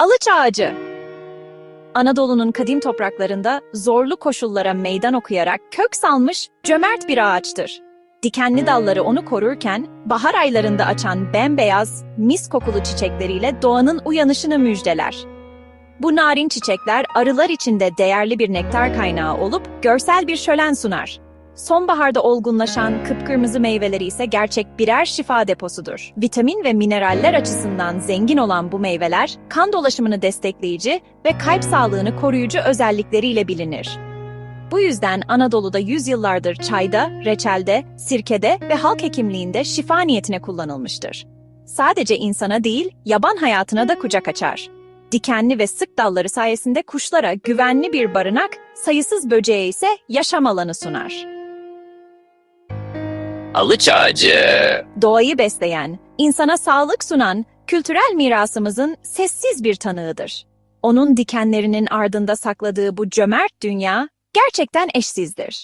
Alıç ağacı. Anadolu'nun kadim topraklarında zorlu koşullara meydan okuyarak kök salmış cömert bir ağaçtır. Dikenli dalları onu korurken bahar aylarında açan bembeyaz, mis kokulu çiçekleriyle doğanın uyanışını müjdeler. Bu narin çiçekler arılar için de değerli bir nektar kaynağı olup görsel bir şölen sunar. Sonbaharda olgunlaşan kıpkırmızı meyveleri ise gerçek birer şifa deposudur. Vitamin ve mineraller açısından zengin olan bu meyveler, kan dolaşımını destekleyici ve kalp sağlığını koruyucu özellikleriyle bilinir. Bu yüzden Anadolu'da yüzyıllardır çayda, reçelde, sirkede ve halk hekimliğinde şifa niyetine kullanılmıştır. Sadece insana değil, yaban hayatına da kucak açar. Dikenli ve sık dalları sayesinde kuşlara güvenli bir barınak, sayısız böceğe ise yaşam alanı sunar. Alıç ağacı. Doğayı besleyen, insana sağlık sunan kültürel mirasımızın sessiz bir tanığıdır. Onun dikenlerinin ardında sakladığı bu cömert dünya gerçekten eşsizdir.